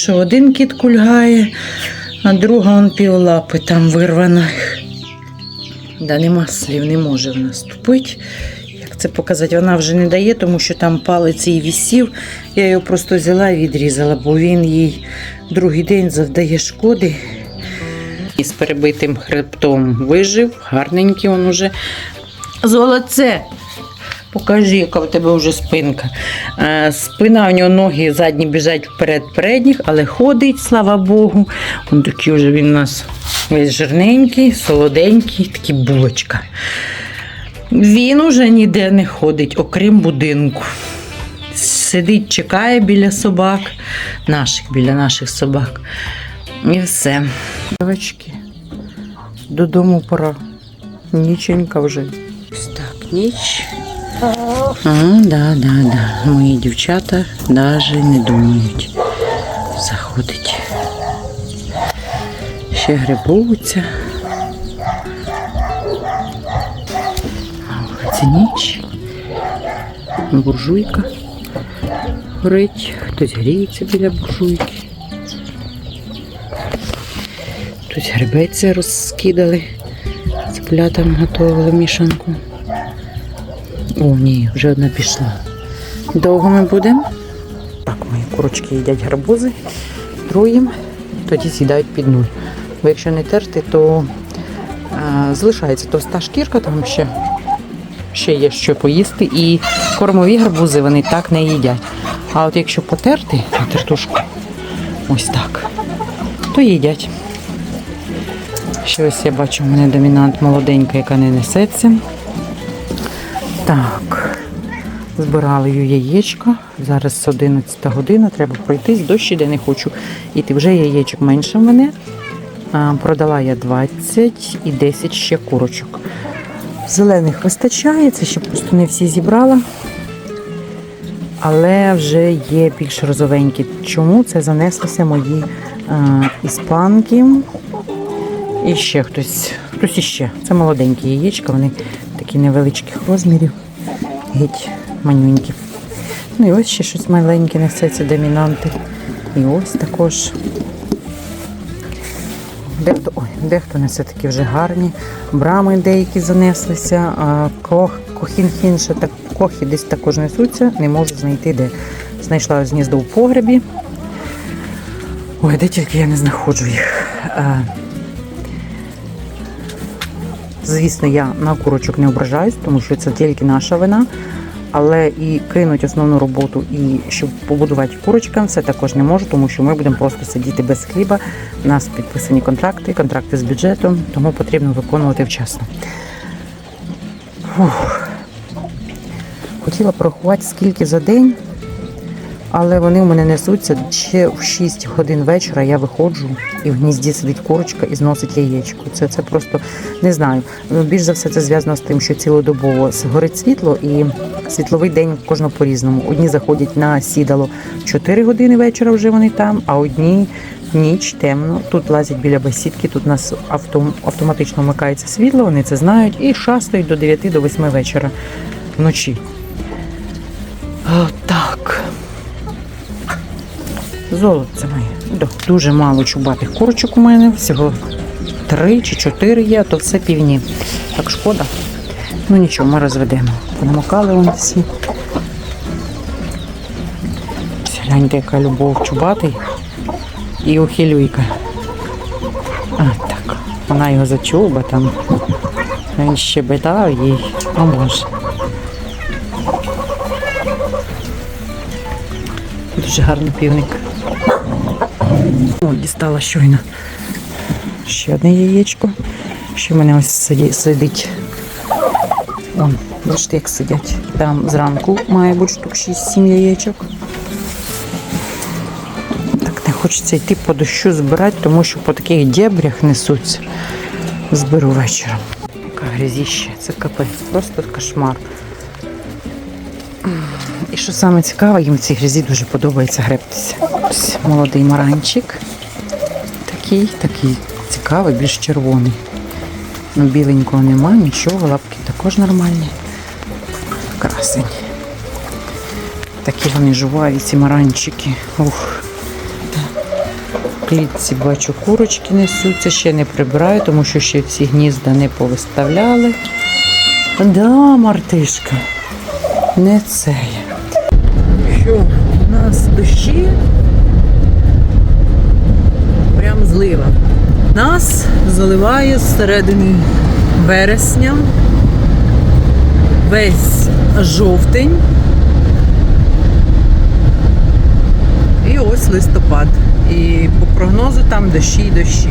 Що один кіт кульгає, а друга он півлапи там вирвана. Да, нема слів, не може вона ступити. Як це показати, вона вже не дає, тому що там палець їй вісів. Я його просто взяла і відрізала, бо він їй другий день завдає шкоди. І з перебитим хребтом вижив, гарненький він уже. Золоце! Покажи, яка в тебе вже спинка. Е, Спина в нього ноги задні біжать вперед передніх, але ходить, слава Богу. Он такий вже він у нас весь жирненький, солоденький, такий булочка. Він уже ніде не ходить, окрім будинку. Сидить, чекає біля собак, наших, біля наших собак. І все. Дівчатки, додому пора. Ніченька вже. Ось так, ніч. А, да, да, да. Мої дівчата навіть не думають заходить. Ще грибуться. Це ніч. Буржуйка горить, хтось гріється біля буржуйки. Тут грибеться розкидали, цеплятам готували мішанку. О, ні, вже одна пішла. Довго ми будемо? Так, мої курочки їдять гарбузи, труїм, тоді з'їдають під нуль. Бо якщо не терти, то а, залишається товста шкірка, там ще, ще є що поїсти. І кормові гарбузи вони так не їдять. А от якщо потерти на тертушку, ось так, то їдять. Ще ось я бачу, у мене домінант молоденька, яка не несеться. Так, збирали її яєчко. Зараз 11 година, треба пройтись, дощ іде, не хочу іти. Вже яєчок менше в мене. Продала я 20 і 10 ще курочок. Зелених вистачає, це ще просто не всі зібрала. Але вже є більш розовенькі. Чому це занеслися мої а, іспанки? І ще хтось, хтось іще. Це молоденькі яєчка, вони такі невеличких розмірів, геть манюнькі. Ну і ось ще щось маленьке несеться, домінанти. І ось також. Дехто, ой, дехто несе такі вже гарні. Брами деякі занеслися, а кох, кохін так, кохи десь також несуться, не можу знайти де. Знайшла гніздо в погребі. Ой, де тільки я не знаходжу їх. Звісно, я на курочок не ображаюсь, тому що це тільки наша вина. Але і кинуть основну роботу, і щоб побудувати курочкам, це також не можу, тому що ми будемо просто сидіти без хліба. У нас підписані контракти, контракти з бюджетом, тому потрібно виконувати вчасно. Фух. Хотіла порахувати, скільки за день, але вони у мене несуться ще в 6 годин вечора. Я виходжу і в гнізді сидить курочка і зносить яєчко. Це, це просто не знаю. Ну, Більш за все це зв'язано з тим, що цілодобово горить світло і світловий день кожного по-різному. Одні заходять на сідало в 4 години вечора, вже вони там, а одні ніч темно. Тут лазять біля бесідки, тут у нас автом, автоматично вмикається світло, вони це знають і шастають до 9 до 8 вечора вночі. Отак. Золоце моє. Дуже мало чубатих курочок у мене. Всього три чи чотири є, а то все півні. Так шкода. Ну нічого, ми розведемо. Понамокали вони всі. Гляньте, яка любов чубатий і ухилюйка. А, так. Вона його зачуба там. Він щебетав їй. О Боже. Дуже гарний півник. О, дістала щойно. Ще одне яєчко. Ще в мене ось сидить. Вон, бачите, як сидять. Там зранку має бути штук 6-7 яєчок. Так не хочеться йти по дощу збирати, тому що по таких дебрях несуться. Зберу вечором. Яка грязіще, це капець, просто кошмар. І що саме цікаве, їм в цій грязі дуже подобається гребтися. Ось молодий маранчик. Такий, такий цікавий, більш червоний. Ну, біленького нема, нічого, лапки також нормальні. Красень. Такі вони жуваві, ці маранчики. Ух. клітці бачу, курочки несуться, ще не прибираю, тому що ще всі гнізда не повиставляли. Да, мартишка, не це. Що, у нас дощі? Прям злива. Нас заливає з вересня, весь жовтень. І ось листопад. І по прогнозу там дощі й дощі.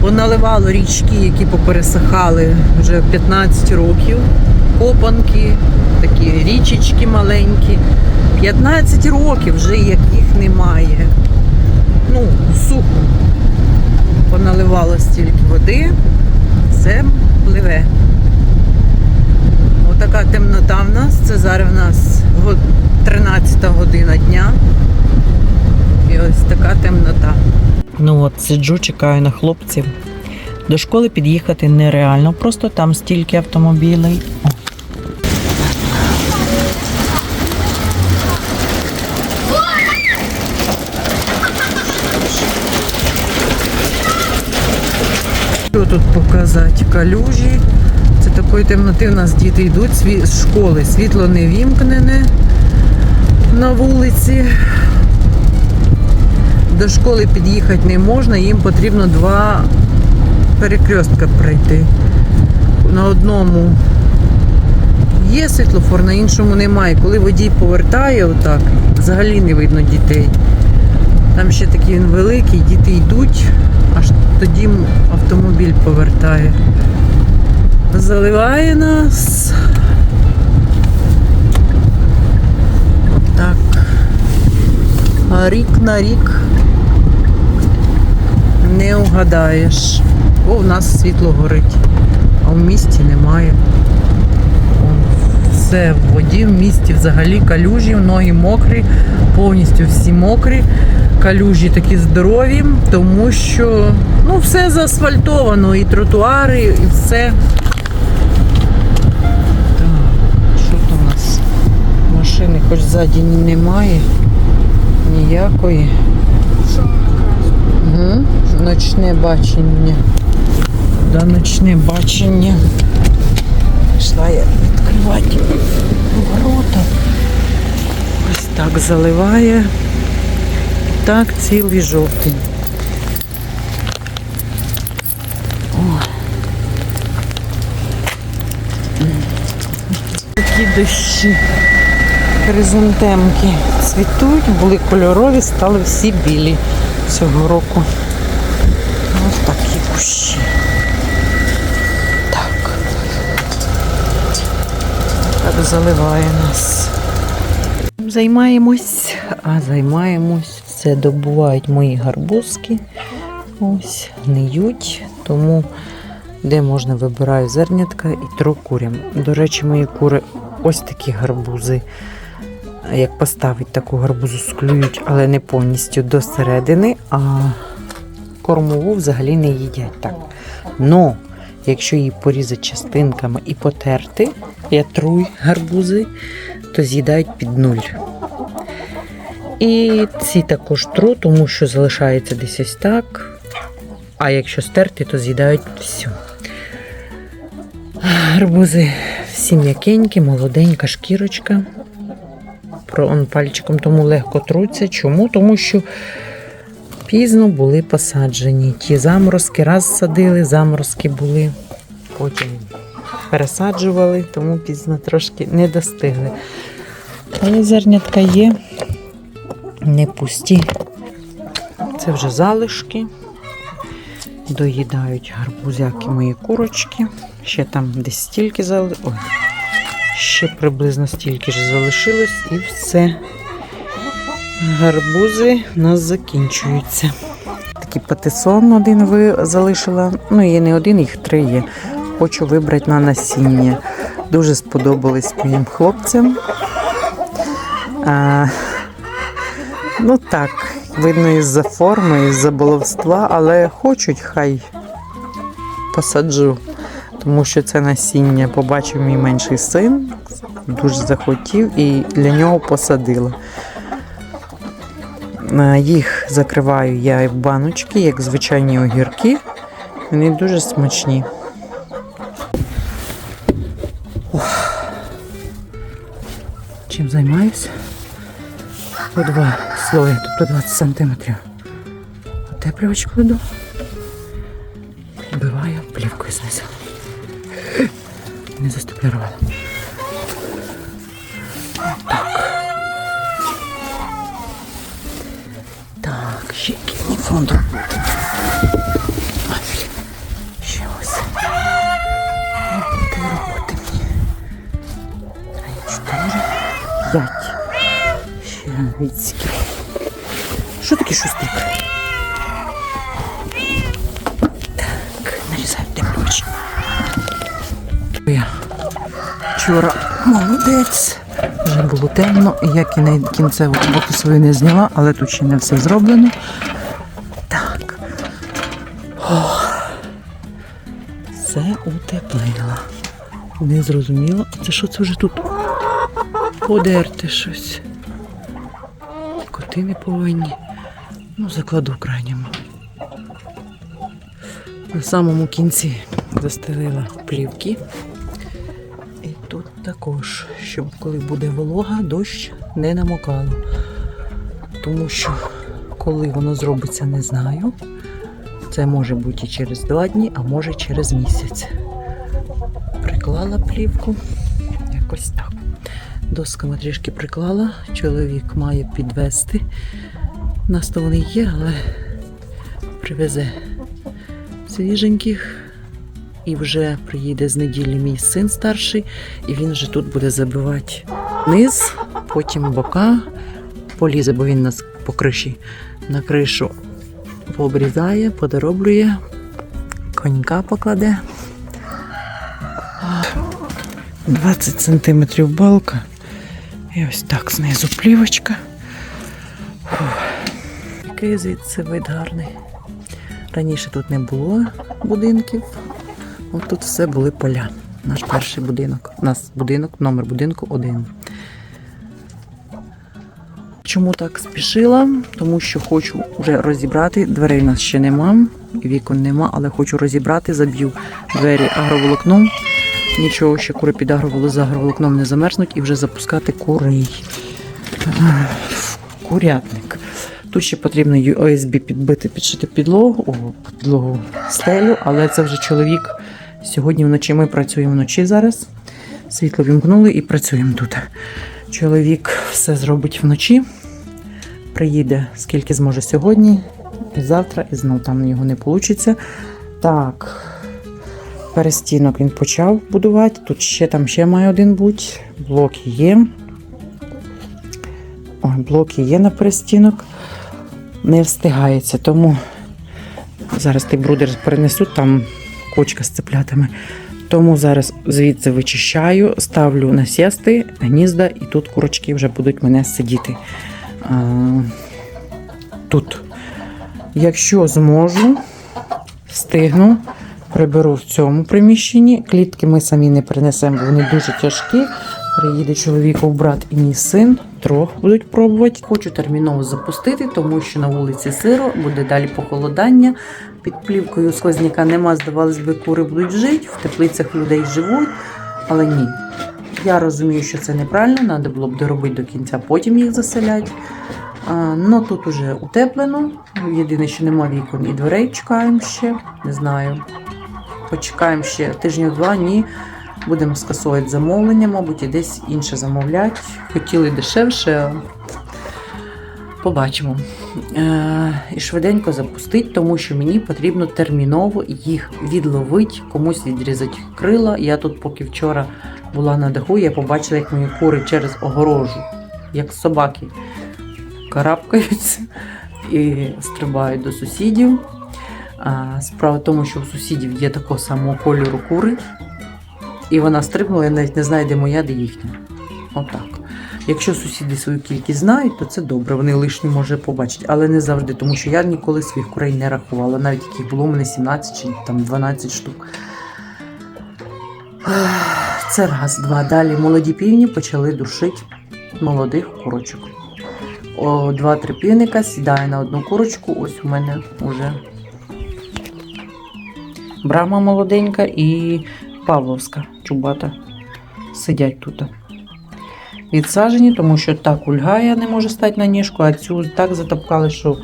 Поналивало річки, які попересихали вже 15 років. Копанки, такі річечки маленькі. 15 років вже як їх немає. Ну, сухо. Поналивало стільки води, все пливе. Отака темнота в нас. Це зараз в нас го- 13 година дня. І ось така темнота. Ну от сиджу, чекаю на хлопців. До школи під'їхати нереально, просто там стільки автомобілей. Що тут показати? Калюжі. Це такої темноти в нас діти йдуть з школи. Світло не вімкнене на вулиці. До школи під'їхати не можна, їм потрібно два перекрестка пройти. На одному є світлофор, на іншому немає. Коли водій повертає отак, взагалі не видно дітей. Там ще такий він великий, діти йдуть, аж тоді автомобіль повертає. Заливає нас. Отак. А рік на рік не угадаєш. О, в нас світло горить, а в місті немає. Все в воді, в місті взагалі калюжі, ноги мокрі, повністю всі мокрі. Калюжі такі здорові, тому що ну, все заасфальтовано, і тротуари, і все. Так, що то у нас? Машини хоч ззаді немає. Ніякої. Угу. Ночне бачення. Да, ночне бачення. Пішла я відкривати ворота. Ось так заливає. Так цілий жовтень. Такі дощі. Хризантемки цвітуть, були кольорові, стали всі білі цього року. Ось такі кущі. Так. Так заливає нас. Займаємось, а займаємось. Все добувають мої гарбузки. Ось, гниють. Тому де можна вибираю зернятка і тру курям. До речі, мої кури ось такі гарбузи. Як поставить таку гарбузу, склюють, але не повністю до середини, а кормову взагалі не їдять так. Но якщо її порізати частинками і потерти, я труй гарбузи, то з'їдають під нуль. І ці також тру, тому що залишається десь ось так. А якщо стерти, то з'їдають всю. Гарбузи всі м'якенькі, молоденька шкірочка. Он пальчиком тому легко труться. Чому? Тому що пізно були посаджені. Ті заморозки раз садили, заморозки були, потім пересаджували, тому пізно трошки не достигли. Але зернятка є, не пусті. Це вже залишки. Доїдають гарбузяки мої курочки. Ще там десь стільки зали... Ой, ще приблизно стільки ж залишилось і все. Гарбузи у нас закінчуються. Такий патисон один ви залишила. Ну, є не один, їх три є. Хочу вибрати на насіння. Дуже сподобались моїм хлопцям. А, ну так, видно із-за форми, із-за баловства, але хочуть, хай посаджу. Тому що це насіння побачив мій менший син, дуже захотів і для нього посадила. Їх закриваю я в баночки, як звичайні огірки. Вони дуже смачні. Чим займаюся? По два слої, тобто 20 сантиметрів. Утеплювач кладу. Вбиваю плівкою знизу. Не заступлювала. Так, ще кінні фронту. Відсіки. Що таке шустрик? Так, нарізаю теплюч. Я вчора молодець. Вже було темно, і я кінцеву роботу свою не зняла, але тут ще не все зроблено. Так. Ох. Все утеплила. Не зрозуміло. Це що це вже тут? Подерти щось. Не повинні. Ну, закладу крайньому. На самому кінці застелила плівки. І тут також, щоб коли буде волога, дощ не намокало. Тому що коли воно зробиться, не знаю. Це може бути і через два дні, а може через місяць. Приклала плівку. Якось так. Досками трішки приклала. Чоловік має підвести. У нас то вони є, але привезе свіженьких. І вже приїде з неділі мій син старший, і він вже тут буде забивати низ, потім бока, полізе, бо він нас по криші на кришу пообрізає, подороблює, конька покладе. 20 сантиметрів балка. І ось так знизу плівочка. Фух. Який звідси вид гарний. Раніше тут не було будинків. От тут все були поля. Наш перший будинок. У нас будинок, номер будинку один. Чому так спішила? Тому що хочу вже розібрати. Дверей у нас ще нема, вікон нема, але хочу розібрати, заб'ю двері агроволокном. Нічого ще кури під агроволо- з агроволокном не замерзнуть і вже запускати курей. Курятник. Тут ще потрібно OSB підбити, підшити підлогу, о, підлогу стелю, але це вже чоловік. Сьогодні вночі ми працюємо вночі зараз. Світло вімкнули і працюємо тут. Чоловік все зробить вночі. Приїде скільки зможе сьогодні, завтра, і знову там його не вийде. Так, перестінок він почав будувати. Тут ще там ще має один бути. Блоки є. Ой, блоки є на перестінок. Не встигається, тому зараз ти брудер перенесу, там кочка з цеплятами. Тому зараз звідси вичищаю, ставлю насісти, гнізда, і тут курочки вже будуть мене сидіти. А, тут. Якщо зможу, встигну, приберу в цьому приміщенні. Клітки ми самі не принесемо, бо вони дуже тяжкі. Приїде чоловіков брат і мій син, трьох будуть пробувати. Хочу терміново запустити, тому що на вулиці сиро, буде далі похолодання. Під плівкою сквозняка нема, здавалось би, кури будуть жити, в теплицях людей живуть, але ні. Я розумію, що це неправильно, треба було б доробити до кінця, потім їх заселять. Ну тут уже утеплено. Єдине, що нема вікон і дверей чекаємо ще. Не знаю. Почекаємо ще тижнів два, ні. Будемо скасовувати замовлення, мабуть, і десь інше замовляти. Хотіли дешевше. Побачимо. Е, і швиденько запустити, тому що мені потрібно терміново їх відловити, комусь відрізати крила. Я тут, поки вчора була на даху, я побачила, як мої кури через огорожу, як собаки, карабкаються і стрибають до сусідів. Справа в тому, що у сусідів є такого самого кольору кури. І вона стрибнула, я навіть не знаю, де моя, де їхня. Отак. Якщо сусіди свою кількість знають, то це добре. Вони лишні може побачити, але не завжди, тому що я ніколи своїх курей не рахувала, навіть яких було у мене 17 чи там 12 штук. Це раз, два. Далі молоді півні почали душити молодих курочок. два-три півника сідає на одну курочку. Ось у мене вже брама молоденька і Павловська чубата. Сидять тут. Відсаджені, тому що та кульгає не може стати на ніжку, а цю так затопкали, що,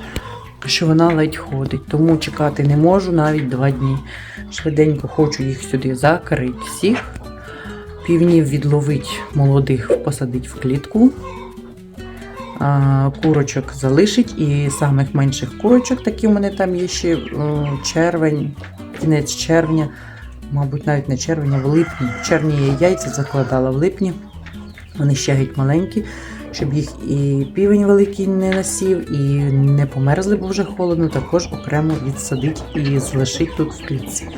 що вона ледь ходить. Тому чекати не можу навіть два дні. Швиденько хочу їх сюди закрити всіх. Півнів відловить молодих, посадить в клітку. Курочок залишить і самих менших курочок, такі у мене там є ще червень, кінець червня, мабуть, навіть не червень, а в липні. В червні я яйця закладала в липні. Вони ще геть маленькі, щоб їх і півень великий не насів, і не померзли, бо вже холодно, також окремо відсадить і залишить тут в клітці.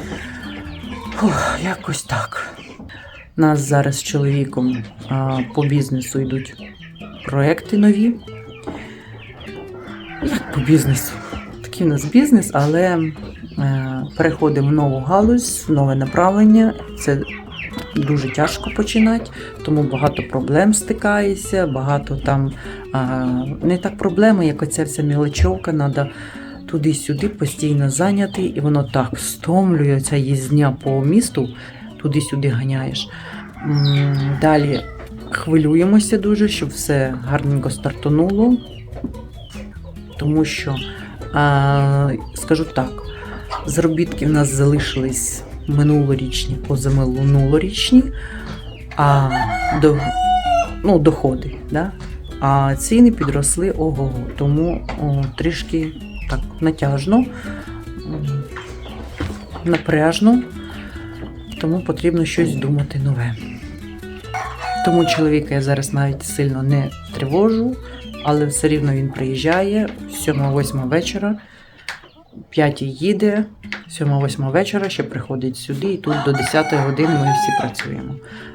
Фух, якось так. Нас зараз з чоловіком а, по бізнесу йдуть проекти нові. Як по бізнесу? Такий у нас бізнес, але переходимо в нову галузь, в нове направлення. Це дуже тяжко починати, тому багато проблем стикається, багато там не так проблеми, як оця вся мілочовка, треба туди-сюди постійно зайняти, і воно так стомлює ця їзня по місту, туди-сюди ганяєш. Далі хвилюємося дуже, щоб все гарненько стартануло, тому що, скажу так, заробітки в нас залишились минулорічні, позаминулорічні, а до, ну, доходи, да? а ціни підросли ого, тому о, трішки так натяжно, напряжно, тому потрібно щось думати нове. Тому чоловіка я зараз навіть сильно не тривожу, але все рівно він приїжджає 7-8 вечора, 5 їде, 7-8 вечора ще приходить сюди, і тут до 10 години ми всі працюємо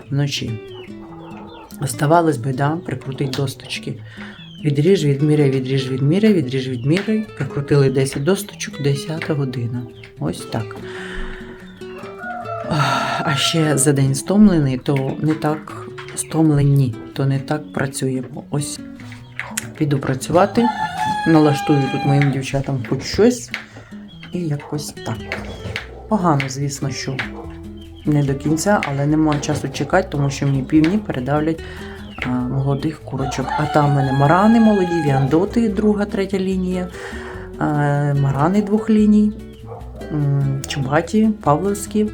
вночі. Оставалось би, да, прикрутити досточки. Відріж, відміряй, відріж, відміряй, відріж, відміряй. Прикрутили 10 досточок, 10 година. Ось так. А ще за день стомлений, то не так стомлені, то не так працюємо. Ось піду працювати, налаштую тут моїм дівчатам хоч щось. І якось так. Погано, звісно, що не до кінця, але нема часу чекати, тому що мені півні передавлять а, молодих курочок. А там в мене марани молоді, віандоти, друга, третя лінія, а, марани двох ліній, чубаті, павловські,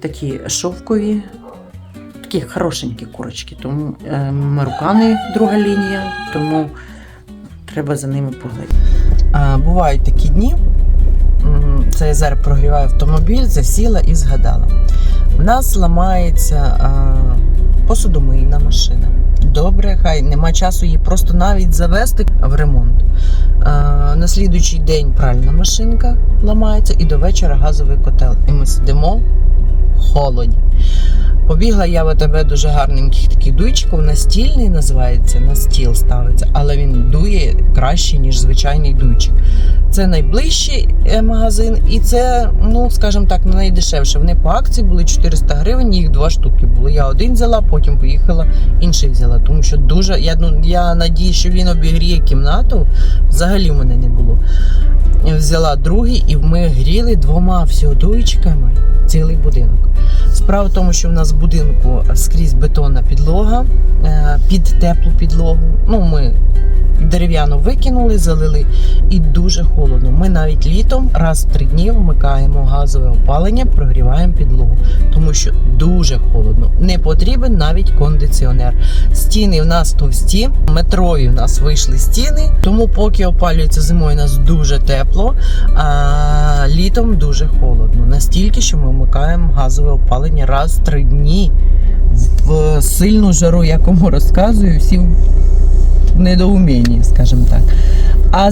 такі шовкові, такі хорошенькі курочки. Тому е, марукани друга лінія, тому треба за ними поглядати. А, бувають такі дні. М, прогріває автомобіль, засіла і згадала. У нас ламається а, посудомийна машина. Добре, хай нема часу її просто навіть завести в ремонт. А, на слідуючий день пральна машинка ламається і до вечора газовий котел. І ми сидимо в холоді. Побігла я в АТБ дуже гарненьких таких дуйчиків, настільний називається, на стіл ставиться, але він дує краще, ніж звичайний дуйчик. Це найближчий е, магазин, і це, ну скажімо так, найдешевше. Вони по акції були 400 гривень, їх два штуки було. Я один взяла, потім поїхала, інший взяла. Тому що дуже я ну я надію, що він обігріє кімнату. Взагалі в мене не було. Взяла другий, і ми гріли двома всього дуйчиками цілий будинок. Справа в тому, що в нас будинку скрізь бетонна підлога е, під теплу підлогу. Ну, ми дерев'яну викинули, залили і дуже холодно. Ми навіть літом раз в три дні вмикаємо газове опалення, прогріваємо підлогу, тому що дуже холодно. Не потрібен навіть кондиціонер. Стіни в нас товсті, метрові в нас вийшли стіни, тому поки опалюється зимою, у нас дуже тепло, а літом дуже холодно. Настільки, що ми вмикаємо газове опалення раз в три дні в сильну жару, якому розказую, всі в недоумінні, скажімо так. А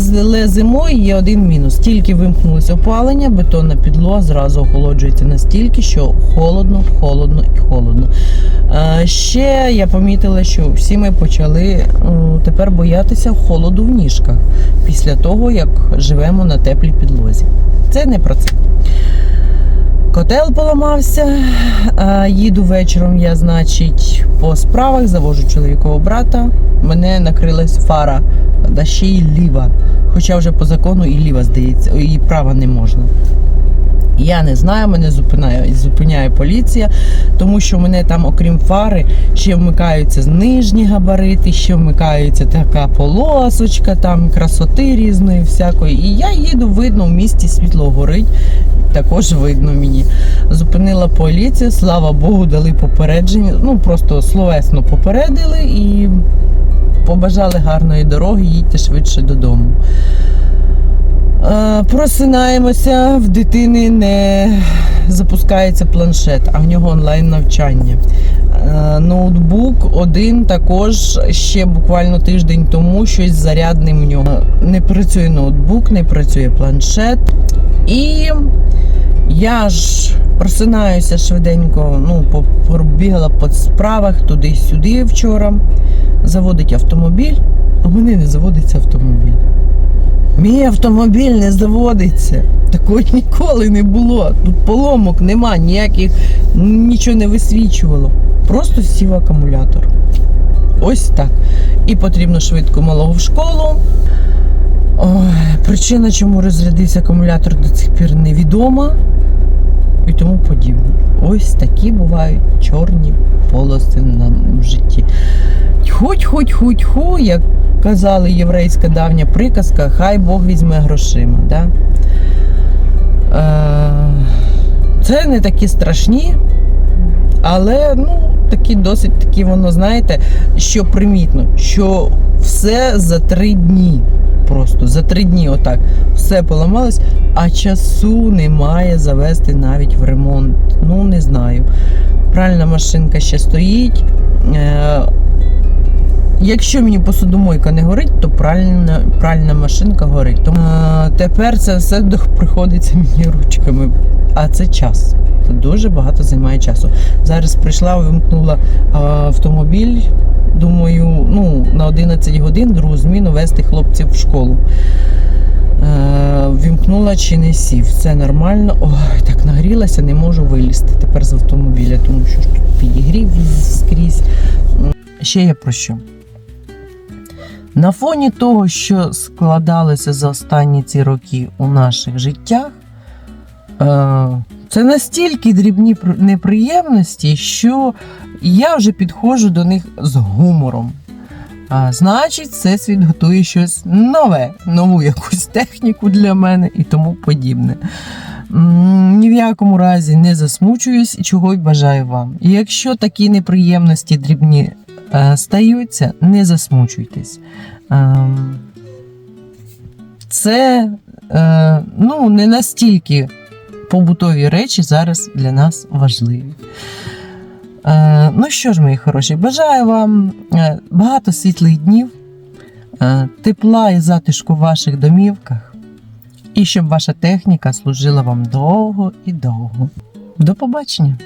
зимою є один мінус. Тільки вимкнулося опалення, бетонна підлога зразу охолоджується настільки, що холодно, холодно і холодно. Е, Ще я помітила, що всі ми почали тепер боятися холоду в ніжках після того, як живемо на теплій підлозі. Це не про це. Котел поламався. Їду вечором. Я, значить, по справах завожу чоловікового брата. Мене накрилась фара да ще й ліва. Хоча вже по закону і ліва, здається, і права не можна. Я не знаю, мене зупиняє, зупиняє поліція, тому що мене там, окрім фари, ще вмикаються нижні габарити, ще вмикається така полосочка, там красоти різної всякої. І я їду, видно, в місті світло горить. Також видно мені. Зупинила поліція, слава Богу, дали попередження. Ну просто словесно попередили і побажали гарної дороги, їдьте швидше додому. Е, Просинаємося, в дитини не запускається планшет, а в нього онлайн навчання. Е, Ноутбук один також ще буквально тиждень тому щось зарядним в нього. Не працює ноутбук, не працює планшет. І я ж просинаюся швиденько, ну, по- пробігала по справах туди-сюди вчора. Заводить автомобіль, а в мене не заводиться автомобіль. Мій автомобіль не заводиться. Такого ніколи не було. Тут поломок нема, ніяких, нічого не висвічувало. Просто сів акумулятор. Ось так. І потрібно швидко малого в школу. Ой, причина, чому розрядився акумулятор до цих пір невідома і тому подібне. Ось такі бувають чорні полоси на житті. Хоть, хоть, хоть, ху, як казали єврейська давня приказка, хай Бог візьме грошима. Да? Е, це не такі страшні, але ну, такі досить такі воно, знаєте, що примітно, що все за три дні. Просто за три дні отак все поламалось, а часу немає завести навіть в ремонт. Ну, не знаю. Пральна машинка ще стоїть. Якщо мені посудомойка не горить, то пральна, пральна машинка горить. Тому е, тепер це все приходиться мені ручками. А це час. Це дуже багато займає часу. Зараз прийшла, вимкнула е, автомобіль. Думаю, ну, на 11 годин другу зміну вести хлопців в школу. Е, Вімкнула чи не сів. Все нормально. Ой, так нагрілася, не можу вилізти тепер з автомобіля, тому що ж тут підігрів скрізь. Ще я про що? На фоні того, що складалося за останні ці роки у наших життях, е, це настільки дрібні неприємності, що я вже підходжу до них з гумором. А, значить, всесвіт готує щось нове, нову якусь техніку для мене і тому подібне. Ні в якому разі не засмучуюсь, чого й бажаю вам. І якщо такі неприємності дрібні стаються, не засмучуйтесь. Ем, Це е, ну, не настільки побутові речі зараз для нас важливі. Е, ну що ж, мої хороші, бажаю вам е, багато світлих днів, е, тепла і затишку в ваших домівках, і щоб ваша техніка служила вам довго і довго. До побачення!